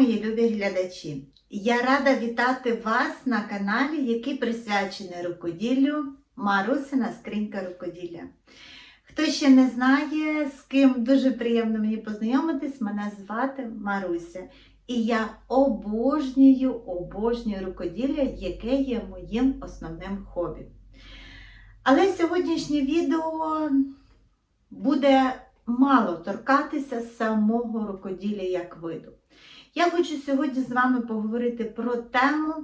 Мої любі глядачі! Я рада вітати вас на каналі, який присвячений рукоділлю Марусина скринька рукоділля. Хто ще не знає, з ким дуже приємно мені познайомитись, мене звати Маруся. І я обожнюю, обожнюю рукоділля, яке є моїм основним хобі. Але сьогоднішнє відео буде мало торкатися самого рукоділля як виду. Я хочу сьогодні з вами поговорити про тему,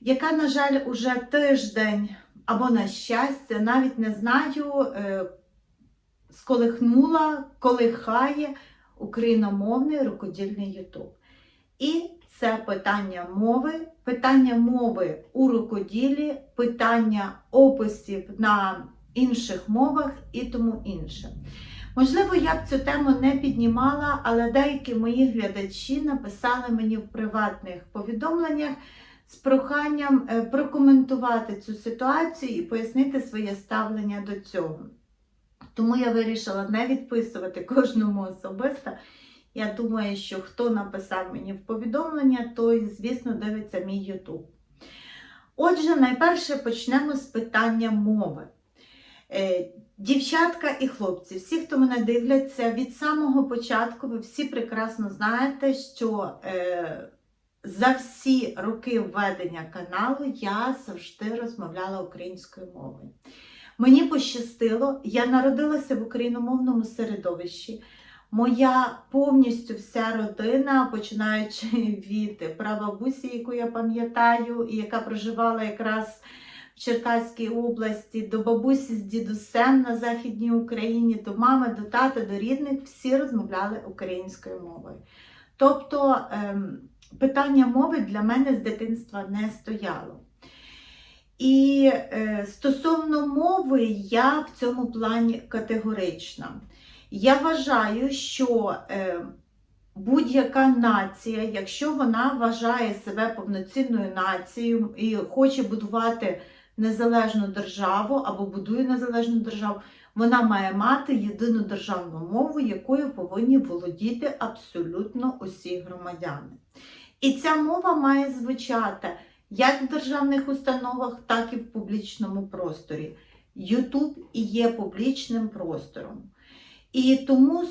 яка, на жаль, уже тиждень або на щастя, навіть не знаю, е, сколихнула, колихає україномовний рукодільний Ютуб. І це питання мови, питання мови у рукоділі, питання описів на інших мовах і тому інше. Можливо, я б цю тему не піднімала, але деякі мої глядачі написали мені в приватних повідомленнях з проханням е, прокоментувати цю ситуацію і пояснити своє ставлення до цього. Тому я вирішила не відписувати кожному особисто. Я думаю, що хто написав мені в повідомлення, той, звісно, дивиться мій YouTube. Отже, найперше почнемо з питання мови. Дівчатка і хлопці, всі, хто мене дивляться, від самого початку ви всі прекрасно знаєте, що е, за всі роки введення каналу я завжди розмовляла українською мовою. Мені пощастило, я народилася в україномовному середовищі. Моя повністю вся родина, починаючи від прабабусі, яку я пам'ятаю, і яка проживала якраз в Черкаській області, до бабусі з дідусем на Західній Україні, до мами, до тата, до рідних, всі розмовляли українською мовою. Тобто ем, питання мови для мене з дитинства не стояло. І е, стосовно мови, я в цьому плані категорична. Я вважаю, що е, будь-яка нація, якщо вона вважає себе повноцінною нацією і хоче будувати незалежну державу або будує незалежну державу, вона має мати єдину державну мову, якою повинні володіти абсолютно усі громадяни. І ця мова має звучати як в державних установах, так і в публічному просторі. Ютуб і є публічним простором. І тому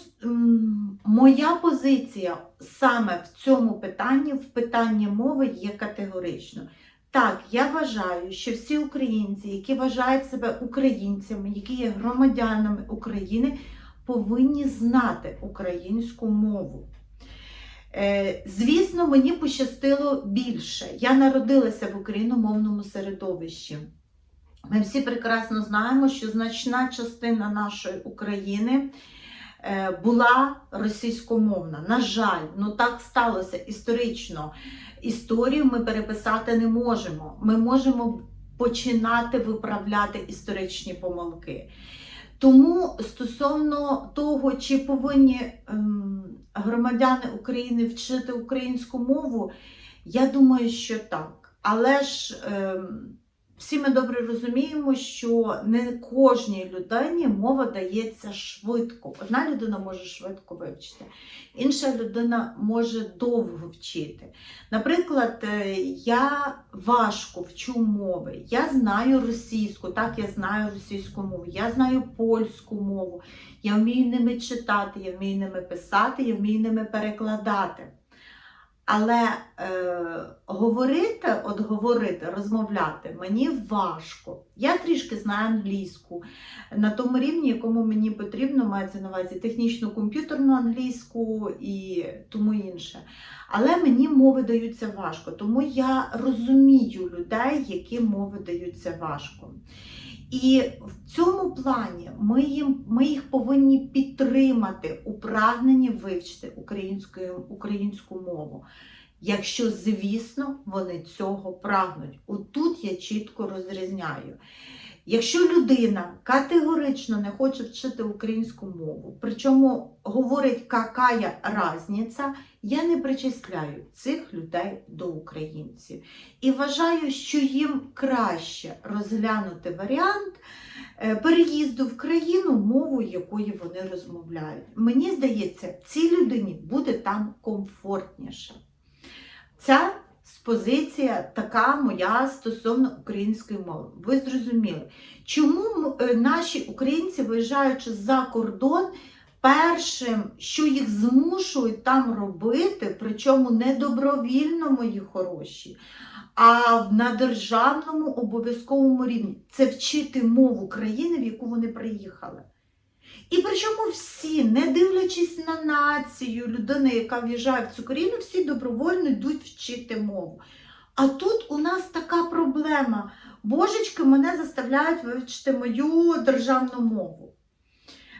моя позиція саме в цьому питанні, в питанні мови, є категоричною. Так, я вважаю, що всі українці, які вважають себе українцями, які є громадянами України, повинні знати українську мову. Е, Звісно, мені пощастило більше. Я народилася в україномовному середовищі. Ми всі прекрасно знаємо, що значна частина нашої України була російськомовна. На жаль, ну так сталося історично. Історію ми переписати не можемо. Ми можемо починати виправляти історичні помилки. Тому стосовно того, чи повинні ем, громадяни України вчити українську мову, я думаю, що так. Але ж ем, всі ми добре розуміємо, що не кожній людині мова дається швидко. Одна людина може швидко вивчити, інша людина може довго вчити. Наприклад, е, я важко вчу мови. Я знаю російську, так, я знаю російську мову, я знаю польську мову, я вмію ними читати, я вмію ними писати, я вмію ними перекладати. Але е, говорити, от говорити, розмовляти мені важко. Я трішки знаю англійську на тому рівні, якому мені потрібно, мається на увазі технічну комп'ютерну англійську і тому інше. Але мені мови даються важко, тому я розумію людей, які мови даються важко. І в цьому плані ми, їм, ми їх повинні підтримати у прагненні вивчити українську, українську мову. Якщо, звісно, вони цього прагнуть. Отут я чітко розрізняю. Якщо людина категорично не хоче вчити українську мову, причому говорить, какая разниця, я не причисляю цих людей до українців. І вважаю, що їм краще розглянути варіант е, переїзду в країну, мову, якою вони розмовляють. Мені здається, цій людині буде там комфортніше. Ця позиція така моя стосовно української мови. Ви зрозуміли, чому е, наші українці, виїжджаючи за кордон, першим, що їх змушують там робити, причому не добровільно, мої хороші, а на державному обов'язковому рівні, це вчити мову країни, в яку вони приїхали. І причому всі, не дивлячись на націю, людина, яка в'їжджає в цю країну, всі добровольно йдуть вчити мову. А тут у нас така проблема. Божечки мене заставляють вивчити мою державну мову.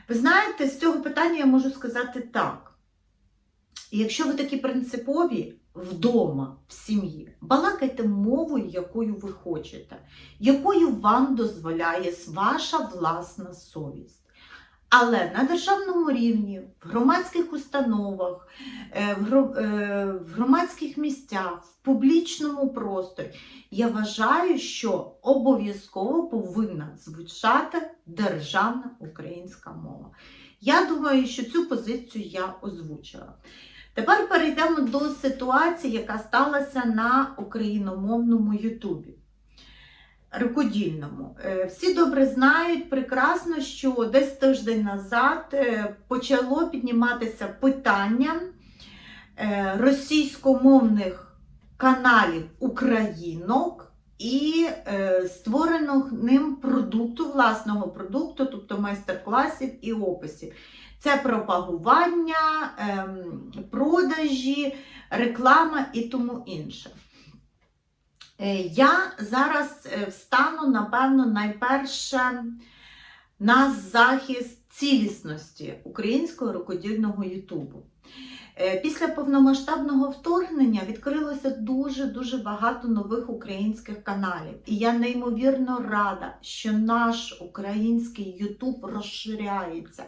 Ви знаєте, з цього питання я можу сказати так. Якщо ви такі принципові вдома, в сім'ї, балакайте мовою, якою ви хочете, якою вам дозволяє ваша власна совість. Але на державному рівні, в громадських установах, е, е, в громадських місцях, в публічному просторі, я вважаю, що обов'язково повинна звучати державна українська мова. Я думаю, що цю позицію я озвучила. Тепер перейдемо до ситуації, яка сталася на україномовному Ютубі. Рукодільному. Е, Всі добре знають прекрасно, що десь тиждень назад е, почало підніматися питання е, російськомовних каналів українок і створеного ним продукту, власного продукту, тобто майстер-класів і описів. Це пропагування, ем, продажі, реклама і тому інше. Е, Я зараз е, встану, напевно, найперше на захист цілісності українського рукодільного Ютубу. Е, Після повномасштабного вторгнення відкрилося дуже-дуже багато нових українських каналів. І я неймовірно рада, що наш український Ютуб розширяється,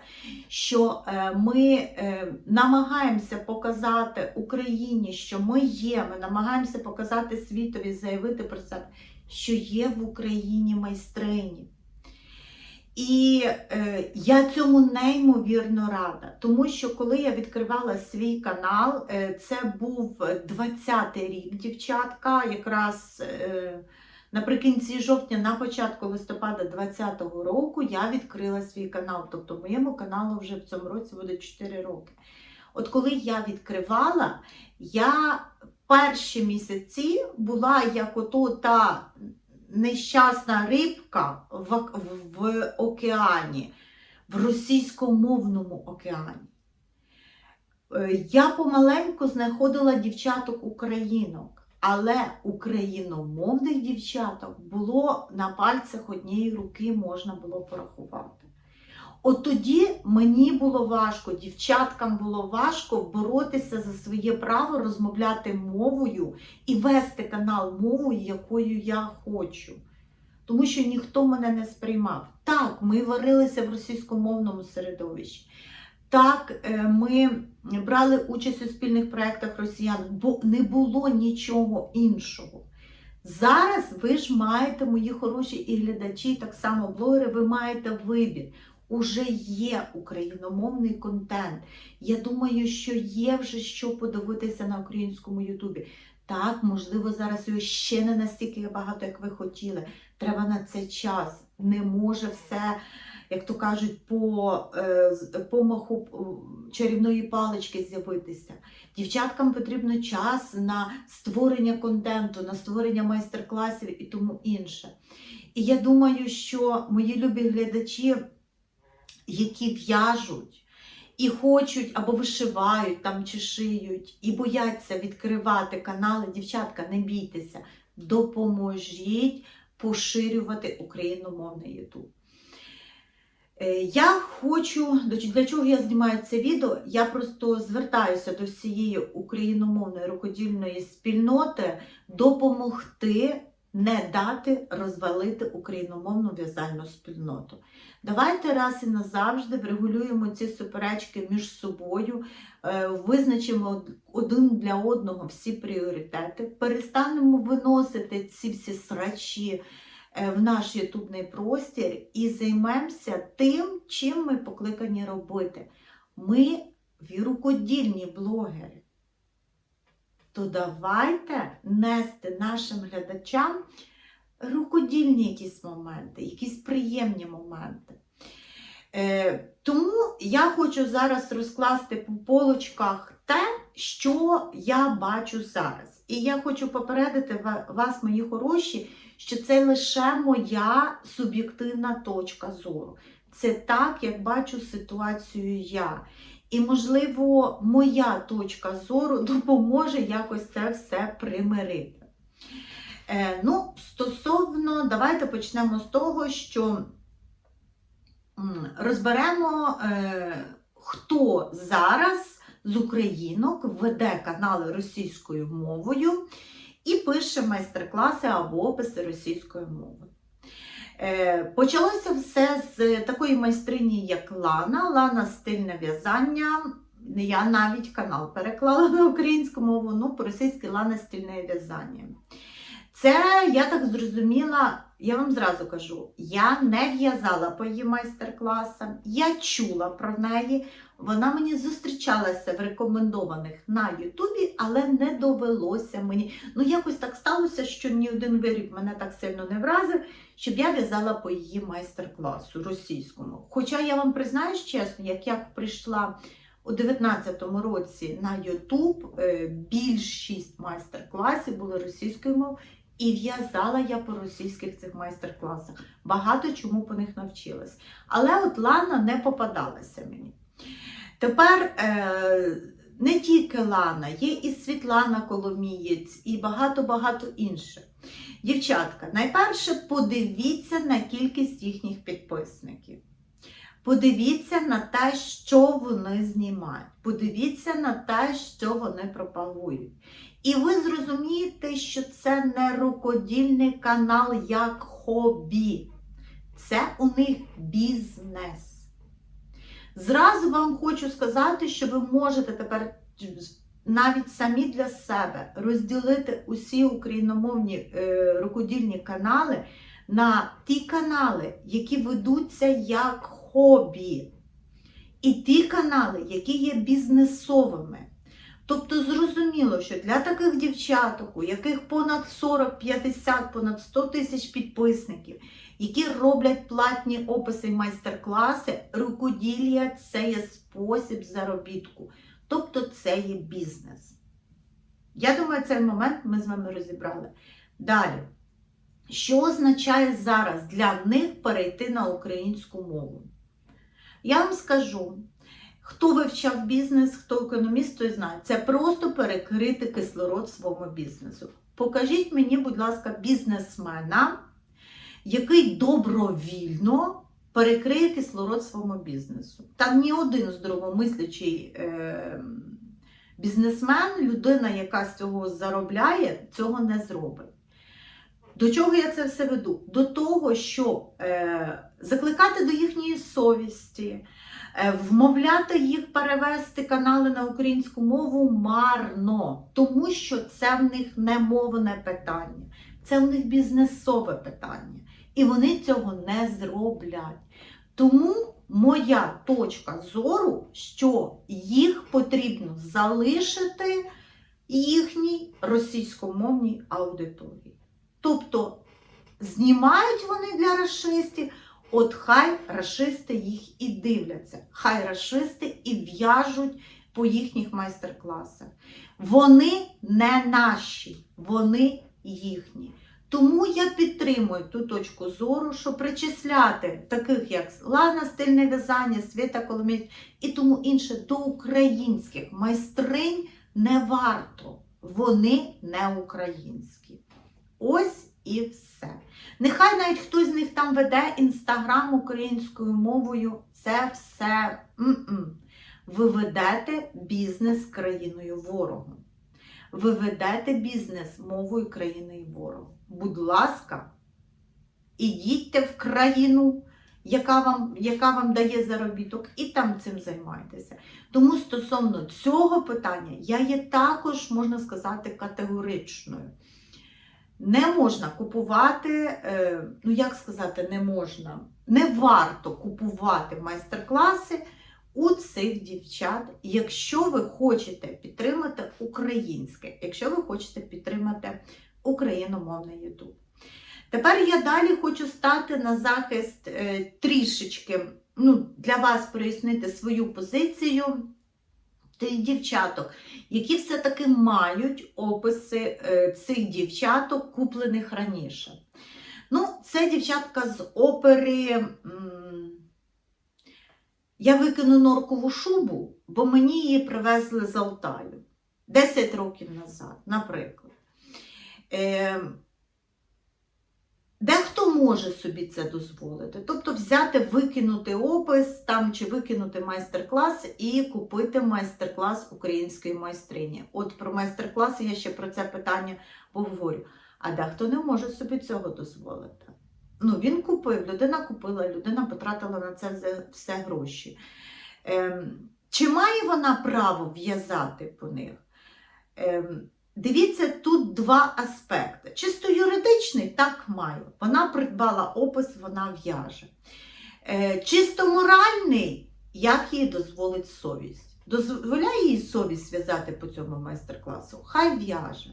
що е, ми е, намагаємося показати Україні, що ми є, ми намагаємося показати світові, заявити про себе, що є в Україні майстрині. І е, я цьому неймовірно рада, тому що коли я відкривала свій канал, е, це був 20-й рік, дівчатка, якраз е, наприкінці жовтня, на початку листопада 20-го року я відкрила свій канал. Тобто моєму каналу вже в цьому році буде 4 роки. От коли я відкривала, я перші місяці була як ото та нещасна рибка в, в океані, в російськомовному океані. Е, Я помаленьку знаходила дівчаток українок, але україномовних дівчаток було на пальцях однієї руки можна було порахувати. От тоді мені було важко, дівчаткам було важко боротися за своє право розмовляти мовою і вести канал мовою, якою я хочу. Тому що ніхто мене не сприймав. Так, ми варилися в російськомовному середовищі. Так, е, ми брали участь у спільних проєктах росіян, бо не було нічого іншого. Зараз ви ж маєте, мої хороші і глядачі, так само блогери, ви маєте вибір. Уже є україномовний контент. Я думаю, що є вже що подивитися на українському Ютубі. Так, можливо, зараз його ще не настільки багато, як ви хотіли. Треба на це час. Не може все, як то кажуть, по е, помаху е, чарівної палички з'явитися. Дівчаткам потрібно час на створення контенту, на створення майстер-класів і тому інше. І я думаю, що мої любі глядачі, які в'яжуть і хочуть або вишивають там чи шиють, і бояться відкривати канали, дівчатка, не бійтеся, допоможіть поширювати україномовний Ютуб. Е, Я хочу, для чого я знімаю це відео, я просто звертаюся до всієї україномовної рукодільної спільноти допомогти не дати розвалити україномовну в'язальну спільноту. Давайте раз і назавжди врегулюємо ці суперечки між собою, е, визначимо один для одного всі пріоритети, перестанемо виносити ці всі срачі е, в наш ютубний простір і займемося тим, чим ми покликані робити. Ми вірукодільні блогери. То давайте нести нашим глядачам рукодільні якісь моменти, якісь приємні моменти. Е, тому я хочу зараз розкласти по полочках те, що я бачу зараз. І я хочу попередити вас, мої хороші, що це лише моя суб'єктивна точка зору. Це так, як бачу ситуацію я. І, можливо, моя точка зору допоможе якось це все примирити. Е, ну, стосовно, давайте почнемо з того, що розберемо, е, хто зараз з українок веде канали російською мовою і пише майстер-класи або описи російською мовою. Е, Почалося все з такої майстрині, як Лана. Лана стильне в'язання. Я навіть канал переклала на українську мову, ну, по-російськи Лана стильне в'язання. Це, я так зрозуміла, я вам зразу кажу, я не в'язала по її майстер-класам, я чула про неї. Вона мені зустрічалася в рекомендованих на Ютубі, але не довелося мені. Ну, якось так сталося, що ні один виріб мене так сильно не вразив, щоб я в'язала по її майстер-класу російському. Хоча я вам признаюсь чесно, як я прийшла у 19-му році на Ютуб, е, більшість майстер-класів були російською мовою, і в'язала я по російських цих майстер-класах. Багато чому по них навчилась. Але от Лана не попадалася мені. Тепер е, не тільки Лана, є і Світлана Коломієць, і багато-багато інших. Дівчатка, найперше подивіться на кількість їхніх підписників. Подивіться на те, що вони знімають. Подивіться на те, що вони пропагують. І ви зрозумієте, що це не рукодільний канал як хобі. Це у них бізнес. Зразу вам хочу сказати, що ви можете тепер навіть самі для себе розділити усі україномовні е, рукодільні канали на ті канали, які ведуться як хобі, і ті канали, які є бізнесовими. Тобто зрозуміло, що для таких дівчаток, у яких понад 40, 50, понад 100 тисяч підписників, які роблять платні описи майстер-класи, рукоділля це є спосіб заробітку. Тобто це є бізнес. Я думаю, цей момент ми з вами розібрали. Далі. Що означає зараз для них перейти на українську мову? Я вам скажу, хто вивчав бізнес, хто економіст, той знає, це просто перекрити кислород свого бізнесу. Покажіть мені, будь ласка, бізнесмена, який добровільно перекриє кислород свого бізнесу. Там ні один здоровомислячий е, бізнесмен, людина, яка з цього заробляє, цього не зробить. До чого я це все веду? До того, що е, закликати до їхньої совісті, е, вмовляти їх перевести канали на українську мову марно, тому що це в них не мовне питання, це в них бізнесове питання. І вони цього не зроблять. Тому моя точка зору, що їх потрібно залишити їхній російськомовній аудиторії. Тобто знімають вони для расистів, от хай расисти їх і дивляться, хай расисти і в'яжуть по їхніх майстер-класах. Вони не наші, вони їхні. Тому я підтримую ту точку зору, що причисляти таких, як Лана стильне в'язання, Свята Коломієць і тому інше до українських майстринь не варто. Вони не українські. Ось і все. Нехай навіть хтось з них там веде інстаграм українською мовою. Це все. М-м. Ви ведете бізнес країною ворогом. Ви ведете бізнес мовою країни ворогу. Будь ласка, ідітьте в країну, яка вам, яка вам дає заробіток, і там цим займайтеся. Тому стосовно цього питання я є також, можна сказати, категоричною. Не можна купувати, е, ну як сказати, не можна, не варто купувати майстер-класи у цих дівчат, якщо ви хочете підтримати українське, якщо ви хочете підтримати україномовний YouTube. Тепер я далі хочу стати на захист е, трішечки, ну, для вас прояснити свою позицію тих дівчаток, які все-таки мають описи е, цих дівчаток, куплених раніше. Ну, це дівчатка з опери. Я викину норкову шубу, бо мені її привезли з Алтаю 10 років назад, наприклад. Е, Дехто може собі це дозволити, тобто взяти, викинути опис там чи викинути майстер-клас і купити майстер-клас української майстрині. От про майстер-клас я ще про це питання поговорю. А дехто не може собі цього дозволити. Ну, він купив, людина купила, людина потратила на це все- гроші. Ем, чи має вона право в'язати по них? Ем, Дивіться, тут два аспекти. Чисто юридичний так має. Вона придбала опис, вона в'яже. Е, Чисто моральний, як їй дозволить совість. Дозволяє їй совість в'язати по цьому майстер-класу? Хай в'яже.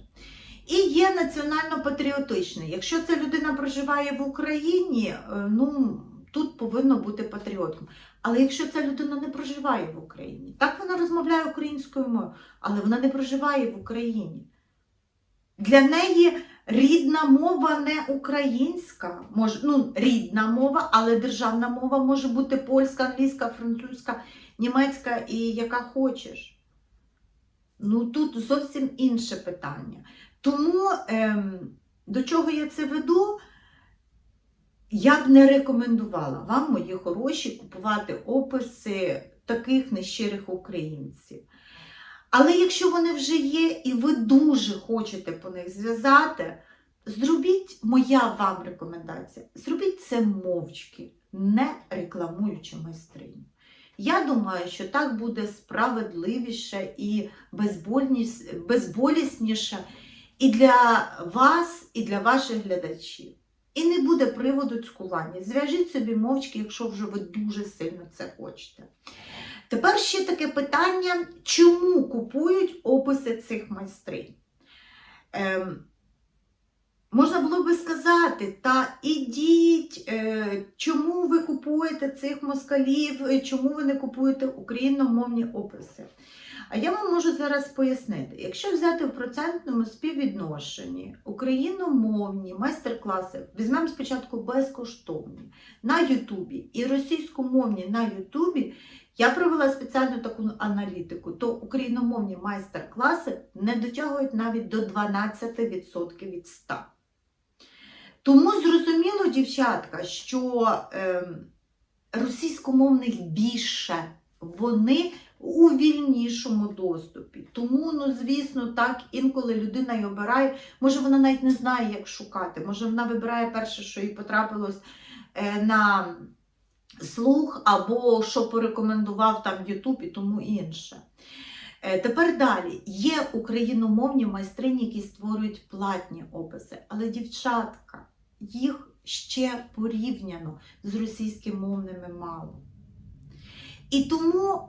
І є національно-патріотичний. Якщо ця людина проживає в Україні, е, ну тут повинно бути патріотом. Але якщо ця людина не проживає в Україні, так вона розмовляє українською мовою, але вона не проживає в Україні. Для неї рідна мова не українська, може, ну, рідна мова, але державна мова може бути польська, англійська, французька, німецька і яка хочеш. Ну тут зовсім інше питання. Тому ем, до чого я це веду? Я б не рекомендувала вам, мої хороші, купувати описи таких нещирих українців. Але якщо вони вже є і ви дуже хочете по них зв'язати, зробіть, моя вам рекомендація, зробіть це мовчки, не рекламуючи майстриню. Я думаю, що так буде справедливіше і безболісніше і для вас, і для ваших глядачів. І не буде приводу цькування. Зв'яжіть собі мовчки, якщо вже ви дуже сильно це хочете. Тепер ще таке питання, чому купують описи цих майстринь? Ем, можна було би сказати, та ідіть, е, чому ви купуєте цих москалів, чому ви не купуєте україномовні описи? А я вам можу зараз пояснити, якщо взяти в процентному співвідношенні україномовні майстер-класи, візьмемо спочатку безкоштовні на Ютубі і російськомовні на Ютубі, я провела спеціальну таку аналітику, то україномовні майстер-класи не дотягують навіть до 12% від 100. Тому зрозуміло, дівчатка, що ем, російськомовних більше, вони у вільнішому доступі. Тому, ну, звісно, так, інколи людина й обирає, може вона навіть не знає, як шукати, може вона вибирає перше, що їй потрапилось е, на слух, або що порекомендував там YouTube і тому інше. Е, Тепер далі. Є україномовні майстрині, які створюють платні описи, але дівчатка, їх ще порівняно з російськомовними мало. І тому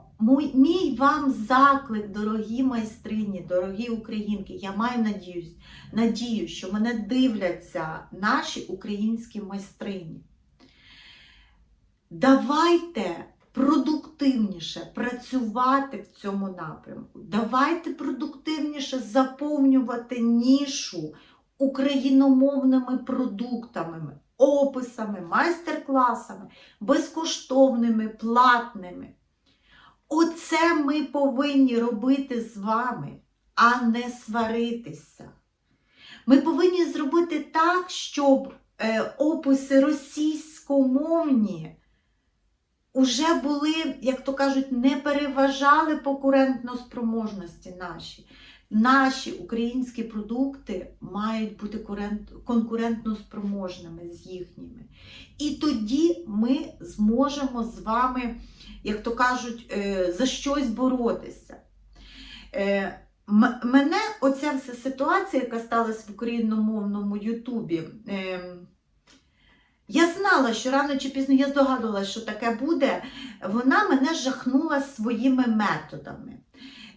мій, вам заклик, дорогі майстрині, дорогі українки, я маю надіюсь, надію, що мене дивляться наші українські майстрині. Давайте продуктивніше працювати в цьому напрямку. Давайте продуктивніше заповнювати нішу україномовними продуктами, описами, майстер-класами, безкоштовними, платними. Оце ми повинні робити з вами, а не сваритися. Ми повинні зробити так, щоб е, описи російськомовні уже були, як то кажуть, не переважали по конкурентноспроможності наші. Наші українські продукти мають бути корен- конкурентноспроможними з їхніми. І тоді ми зможемо з вами, як то кажуть, е, за щось боротися. Е, мене оця вся ситуація, яка сталася в україномовному Ютубі. ем, я знала, що рано чи пізно я здогадувалася, що таке буде. Вона мене жахнула своїми методами.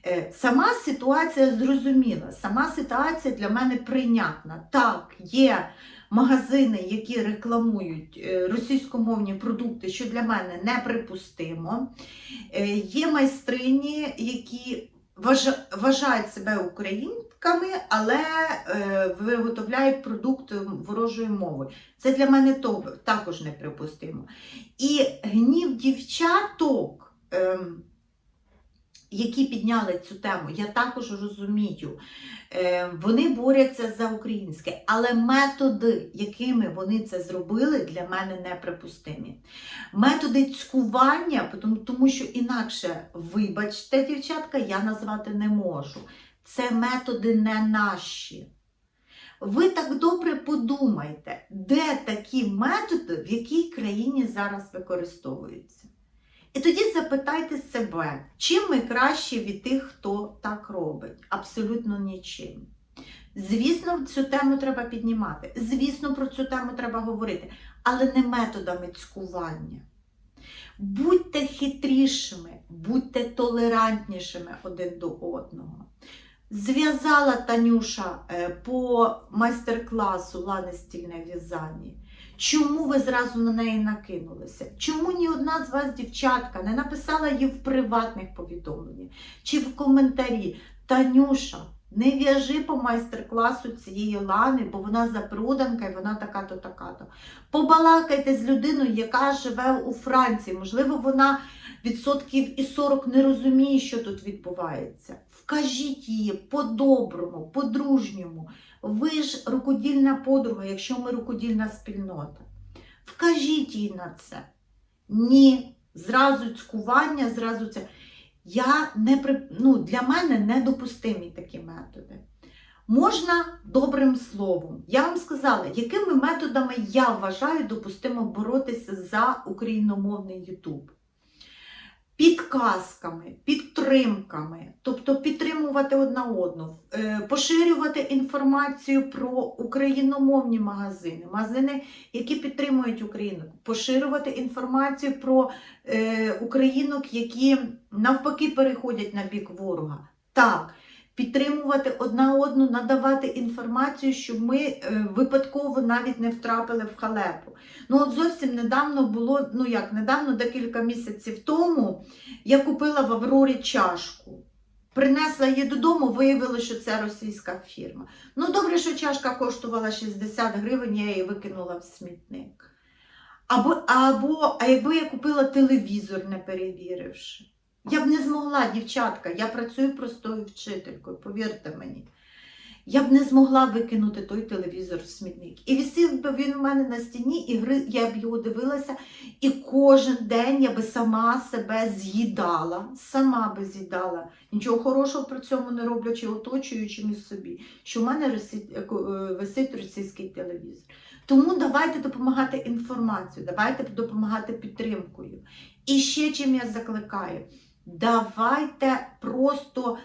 Е, Сама ситуація зрозуміла, сама ситуація для мене прийнятна. Так, є магазини, які рекламують е, російськомовні продукти, що для мене неприпустимо. Е, Є майстрині, які вважають себе українками, але виготовляють продукти ворожою мовою. Це для мене також неприпустимо. І гнів дівчаток, ем, які підняли цю тему, я також розумію. Е, Вони борються за українське, але методи, якими вони це зробили, для мене неприпустимі. Методи цькування, тому- що інакше, вибачте, дівчатка, я назвати не можу. Це методи не наші. Ви так добре подумайте, де такі методи, в якій країні зараз використовуються. І тоді запитайте себе, чим ми краще від тих, хто так робить? Абсолютно нічим. Звісно, цю тему треба піднімати. Звісно, про цю тему треба говорити, але не методами цькування. Будьте хитрішими, будьте толерантнішими один до одного. Зв'язала Танюша е, по майстер-класу Лани стільне в'язання. Чому ви зразу на неї накинулися? Чому ні одна з вас, дівчатка, не написала їй в приватних повідомленнях чи в коментарі? Танюша, не в'яжи по майстер-класу цієї лани, бо вона запроданка і вона така-то, така-то. Побалакайте з людиною, яка живе у Франції. Можливо, вона відсотків і 40 не розуміє, що тут відбувається. Вкажіть її по-доброму, по-дружньому. Ви ж рукодільна подруга, якщо ми рукодільна спільнота. Вкажіть їй на це. Ні, зразу цькування, зразу це. Я не ну, для мене недопустимі такі методи. Можна добрим словом. Я вам сказала, якими методами я вважаю допустимо боротися за україномовний Ютуб. Підказками, підтримками, тобто підтримувати одна одну, е, поширювати інформацію про україномовні магазини, магазини, які підтримують Україну, поширювати інформацію про е, українок, які навпаки переходять на бік ворога. Так, підтримувати одна одну, надавати інформацію, щоб ми е, випадково навіть не втрапили в халепу. Ну, от зовсім недавно було, ну як недавно, декілька місяців тому, я купила в Аврорі чашку. Принесла її додому, виявилося, що це російська фірма. Ну, добре, що чашка коштувала 60 гривень, я її викинула в смітник. Або, або а якби я купила телевізор, не перевіривши. Я б не змогла, дівчатка, я працюю простою вчителькою, повірте мені. Я б не змогла викинути той телевізор в смітник. І висів би він у мене на стіні, і я б його дивилася, і кожен день я би сама себе з'їдала, сама би з'їдала. Нічого хорошого при цьому не роблячи оточуючим і собі, що в мене росі- е, е, висить російський телевізор. Тому давайте допомагати інформацією, давайте допомагати підтримкою. І ще чим я закликаю, давайте просто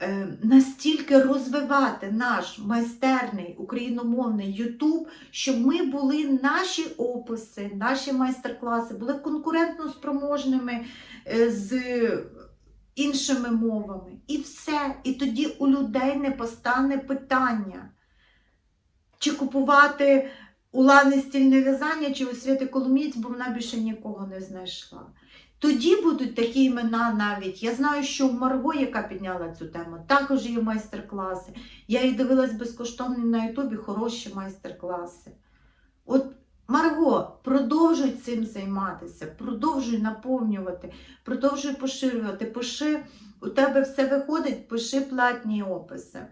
е, настільки розвивати наш майстерний україномовний Ютуб, щоб ми були наші описи, наші майстер-класи були конкурентно спроможними е, з іншими мовами. І все. І тоді у людей не постане питання, чи купувати у Лани стільне в'язання, чи у Святи Коломієць, бо вона більше нікого не знайшла. Тоді будуть такі імена навіть. Я знаю, що у Марго, яка підняла цю тему, також є майстер-класи. Я її дивилась безкоштовно на Ютубі, хороші майстер-класи. От, Марго, продовжуй цим займатися, продовжуй наповнювати, продовжуй поширювати. Пиши, у тебе все виходить, пиши платні описи.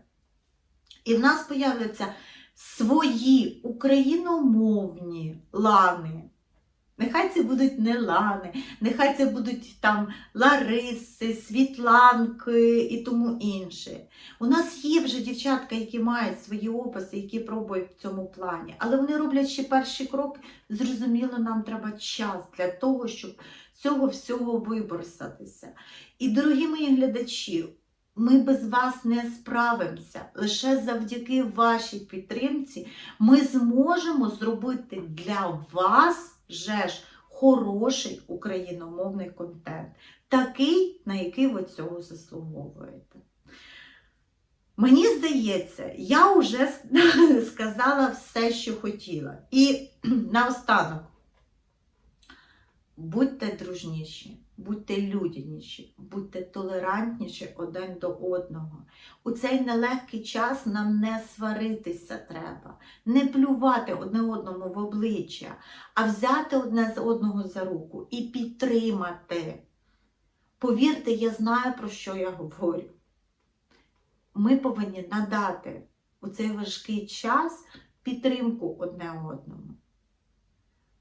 І в нас появляться свої україномовні лани. Нехай це будуть не лани, нехай це будуть там Лариси, Світланки і тому інше. У нас є вже дівчатка, які мають свої описи, які пробують в цьому плані. Але вони роблять ще перші кроки. Зрозуміло, нам треба час для того, щоб цього всього виборсатися. І, дорогі мої глядачі, Ми без вас не справимося. Лише завдяки вашій підтримці ми зможемо зробити для вас же ж хороший україномовний контент, такий, на який ви цього заслуговуєте. Мені здається, я вже сказала все, що хотіла. І наостанок, будьте дружніші, будьте людяніші, будьте толерантніші один до одного. У цей нелегкий час нам не сваритися треба, не плювати одне одному в обличчя, а взяти одне з одного за руку і підтримати. Повірте, я знаю, про що я говорю. Ми повинні надати у цей важкий час підтримку одне одному.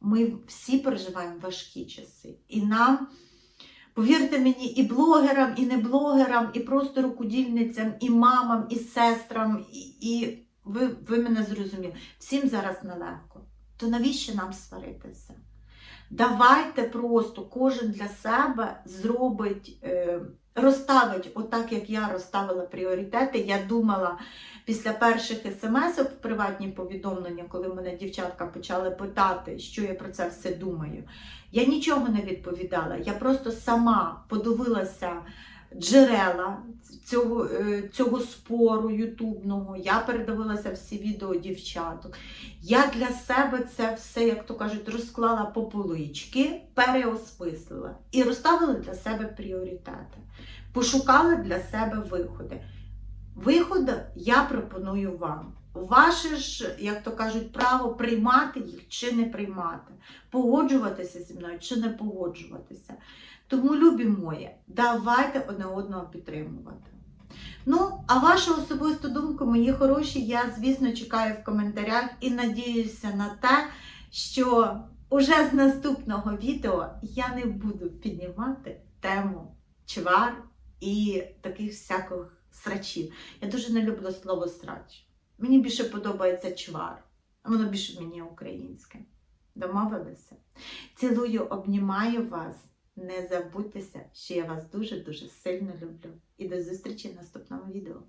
Ми всі переживаємо важкі часи. І нам, повірте мені, і блогерам, і не блогерам, і просто рукодільницям, і мамам, і сестрам, і, і ви, ви мене зрозуміли, всім зараз нелегко. То навіщо нам сваритися? Давайте просто кожен для себе зробить, е, розставить, отак як я розставила пріоритети. Я думала після перших смс в приватні повідомлення, коли мене дівчатка почали питати, що я про це все думаю. Я нічого не відповідала. Я просто сама подивилася джерела цього, е, цього спору ютубного. Я передивилася всі відео дівчаток. Я для себе це все, як то кажуть, розклала по полички, переосмислила і розставила для себе пріоритети. Пошукала для себе виходи. Виходи я пропоную вам. Ваше ж, як то кажуть, право приймати їх чи не приймати, погоджуватися зі мною чи не погоджуватися. Тому, любі мої, давайте одне одного підтримувати. Ну, а вашу особисту думку, мої хороші, я, звісно, чекаю в коментарях і надіюся на те, що уже з наступного відео я не буду піднімати тему чвар і таких всяких срачів. Я дуже не люблю слово срач. Мені більше подобається чвар, а воно більше мені українське. Домовилися? Цілую, обнімаю вас. Не забудьтеся, що я вас дуже-дуже сильно люблю. І до зустрічі в наступному відео.